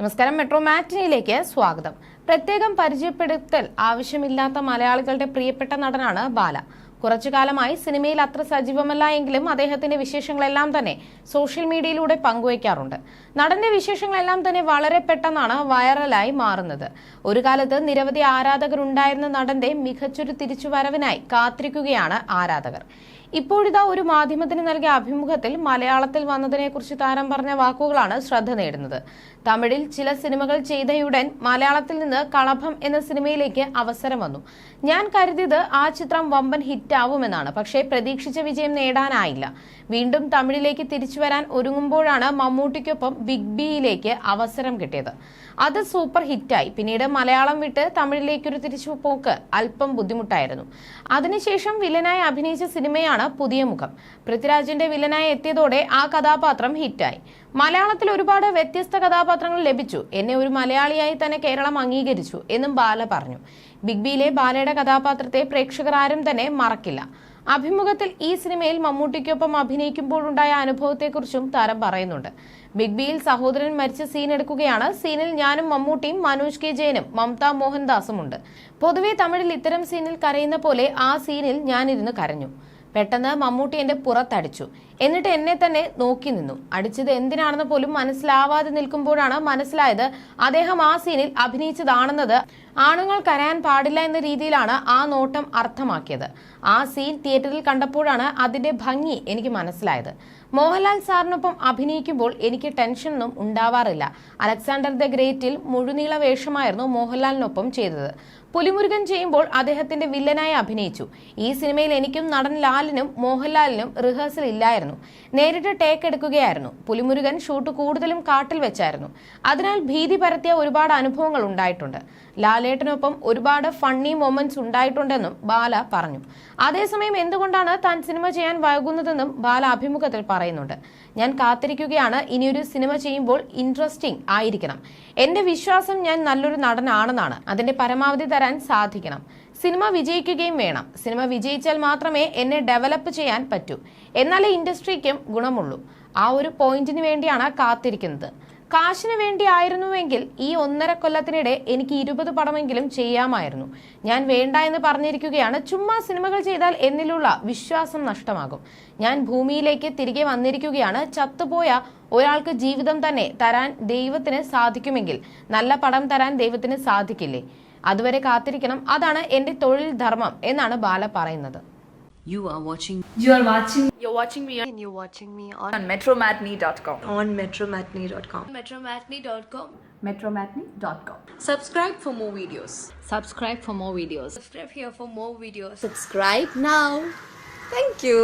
നമസ്കാരം മെട്രോ മാറ്റിനിയിലേക്ക് സ്വാഗതം. പ്രത്യേകം പരിചയപ്പെടുത്തൽ ആവശ്യമില്ലാത്ത മലയാളികളുടെ പ്രിയപ്പെട്ട നടനാണ് ബാല. കുറച്ചു കാലമായി സിനിമയിൽ അത്ര സജീവമല്ല എങ്കിലും അദ്ദേഹത്തിന്റെ വിശേഷങ്ങളെല്ലാം തന്നെ സോഷ്യൽ മീഡിയയിലൂടെ പങ്കുവയ്ക്കാറുണ്ട്. നടന്റെ വിശേഷങ്ങളെല്ലാം തന്നെ വളരെ പെട്ടെന്നാണ് വൈറലായി മാറുന്നത്. ഒരു കാലത്ത് നിരവധി ആരാധകരുണ്ടായിരുന്ന നടന്റെ മികച്ചൊരു തിരിച്ചുവരവിനായി കാത്തിരിക്കുകയാണ് ആരാധകർ. ഇപ്പോഴിതാ ഒരു മാധ്യമത്തിന് നൽകിയ അഭിമുഖത്തിൽ മലയാളത്തിൽ വന്നതിനെക്കുറിച്ച് താരം പറഞ്ഞ വാക്കുകളാണ് ശ്രദ്ധ നേടുന്നത്. തമിഴിൽ ചില സിനിമകൾ ചെയ്തയുടൻ മലയാളത്തിൽ നിന്ന് കളഭം എന്ന സിനിമയിലേക്ക് അവസരം വന്നു. ഞാൻ കരുതിയത് ആ ചിത്രം വമ്പൻ ഹിറ്റാവുമെന്നാണ് പക്ഷേ പ്രതീക്ഷിച്ച വിജയം നേടാനായില്ല. വീണ്ടും തമിഴിലേക്ക് തിരിച്ചു വരാൻ ഒരുങ്ങുമ്പോഴാണ് മമ്മൂട്ടിക്കൊപ്പം ബിഗ് ബിയിലേക്ക് അവസരം കിട്ടിയത്. അത് സൂപ്പർ ഹിറ്റായി. പിന്നീട് മലയാളം വിട്ട് തമിഴിലേക്കൊരു തിരിച്ചു പോക്ക് അല്പം ബുദ്ധിമുട്ടായിരുന്നു. അതിനുശേഷം വില്ലനായി അഭിനയിച്ച സിനിമയാണ് പുതിയ മുഖം. പൃഥ്വിരാജിന്റെ വില്ലനായി എത്തിയതോടെ ആ കഥാപാത്രം ഹിറ്റായി. മലയാളത്തിൽ ഒരുപാട് വ്യത്യസ്ത കഥാപാത്രങ്ങൾ ലഭിച്ചു. എന്നെ ഒരു മലയാളിയായി തന്നെ കേരളം അംഗീകരിച്ചു എന്നും ബാല പറഞ്ഞു. ബിഗ് ബിയിലെ ബാലയുടെ കഥാപാത്രത്തെ പ്രേക്ഷകർ ആരും തന്നെ മറക്കില്ല. അഭിമുഖത്തിൽ ഈ സിനിമയിൽ മമ്മൂട്ടിക്കൊപ്പം അഭിനയിക്കുമ്പോഴുണ്ടായ അനുഭവത്തെക്കുറിച്ചും താരം പറയുന്നുണ്ട്. ബിഗ് ബിയിൽ സഹോദരൻ മരിച്ച സീൻ എടുക്കുകയാണ്. സീനിൽ ഞാനും മമ്മൂട്ടിയും മനോജ് കെ ജയനും മമത മോഹൻദാസും ഉണ്ട് പൊതുവെ തമിഴിൽ ഇത്തരം സീനിൽ കരയുന്ന പോലെ ആ സീനിൽ ഞാനിരുന്ന് കരഞ്ഞു. പെട്ടെന്ന് മമ്മൂട്ടി എന്റെ പുറത്തടിച്ചു. എന്നിട്ട് എന്നെ തന്നെ നോക്കി നിന്നു. അടിച്ചത് എന്തിനാണെന്ന് പോലും മനസ്സിലാവാതെ നിൽക്കുമ്പോഴാണ് മനസ്സിലായത് അദ്ദേഹം ആ സീനിൽ അഭിനയിച്ചതാണെന്നത് ആണുങ്ങൾ കരയാൻ പാടില്ല എന്ന രീതിയിലാണ് ആ നോട്ടം അർത്ഥമാക്കിയത്. ആ സീൻ തിയേറ്ററിൽ കണ്ടപ്പോഴാണ് അതിന്റെ ഭംഗി എനിക്ക് മനസ്സിലായത്. മോഹൻലാൽ സാറിനൊപ്പം അഭിനയിക്കുമ്പോൾ എനിക്ക് ടെൻഷനൊന്നും ഉണ്ടാവാറില്ല. അലക്സാണ്ടർ ദ ഗ്രേറ്റിൽ മുഴുനീള വേഷമായിരുന്നു മോഹൻലാലിനൊപ്പം ചെയ്തത്. പുലിമുരുകൻ ചെയ്യുമ്പോൾ അദ്ദേഹത്തിന്റെ വില്ലനായി അഭിനയിച്ചു. ഈ സിനിമയിൽ എനിക്കും നടൻ ലാലിനും മോഹൻലാലിനും റിഹേഴ്സൽ ഇല്ലായിരുന്നു. നേരിട്ട് ടേക്ക് എടുക്കുകയായിരുന്നു. പുലിമുരുകൻ ഷൂട്ട് കൂടുതലും കാട്ടിൽ വെച്ചായിരുന്നു. അതിനാൽ ഭീതി പരത്തിയ ഒരുപാട് അനുഭവങ്ങൾ ഉണ്ടായിട്ടുണ്ട്. ലാലേട്ടനൊപ്പം ഒരുപാട് ഫണ്ണി മൊമെന്റ്സ് ഉണ്ടായിട്ടുണ്ടെന്നും ബാല പറഞ്ഞു. അതേസമയം എന്തുകൊണ്ടാണ് താൻ സിനിമ ചെയ്യാൻ വൈകുന്നതെന്നും ബാല അഭിമുഖത്തിൽ പറയുന്നുണ്ട്. ഞാൻ കാത്തിരിക്കുകയാണ്. ഇനിയൊരു സിനിമ ചെയ്യുമ്പോൾ ഇൻട്രസ്റ്റിംഗ് ആയിരിക്കണം. എന്റെ വിശ്വാസം ഞാൻ നല്ലൊരു നടനാണെന്നാണ്. അതിന്റെ പരമാവധി തരാൻ സാധിക്കണം. സിനിമ വിജയിക്കുകയും വേണം. സിനിമ വിജയിച്ചാൽ മാത്രമേ എന്നെ ഡെവലപ്പ് ചെയ്യാൻ പറ്റൂ. എന്നാലേ ഇൻഡസ്ട്രിക്കും ഗുണമുള്ളൂ. ആ ഒരു പോയിന്റിന് വേണ്ടിയാണ് കാത്തിരിക്കുന്നത്. കാശിന് വേണ്ടി ആയിരുന്നുവെങ്കിൽ ഈ ഒന്നര കൊല്ലത്തിനിടെ എനിക്ക് ഇരുപത് പടമെങ്കിലും ചെയ്യാമായിരുന്നു. ഞാൻ വേണ്ട എന്ന് പറഞ്ഞിരിക്കുകയാണ്. ചുമ്മാ സിനിമകൾ ചെയ്താൽ എന്നിലുള്ള വിശ്വാസം നഷ്ടമാകും. ഞാൻ ഭൂമിയിലേക്ക് തിരികെ വന്നിരിക്കുകയാണ്. ചത്തുപോയ ഒരാൾക്ക് ജീവിതം തന്നെ തരാൻ ദൈവത്തിന് സാധിക്കുമെങ്കിൽ നല്ല പടം തരാൻ ദൈവത്തിന് സാധിക്കില്ലേ? അതുവരെ കാത്തിരിക്കണം അതാണ് എന്റെ തൊഴിൽ ധർമ്മം എന്നാണ് ബാല പറയുന്നത് You are watching You are watching You're watching me and you're watching me on, on metromatney.com. on metromatney.com. metromatney.com Metromatney.com. Subscribe for more videos. subscribe for more videos. subscribe here for more videos Subscribe now. Thank you.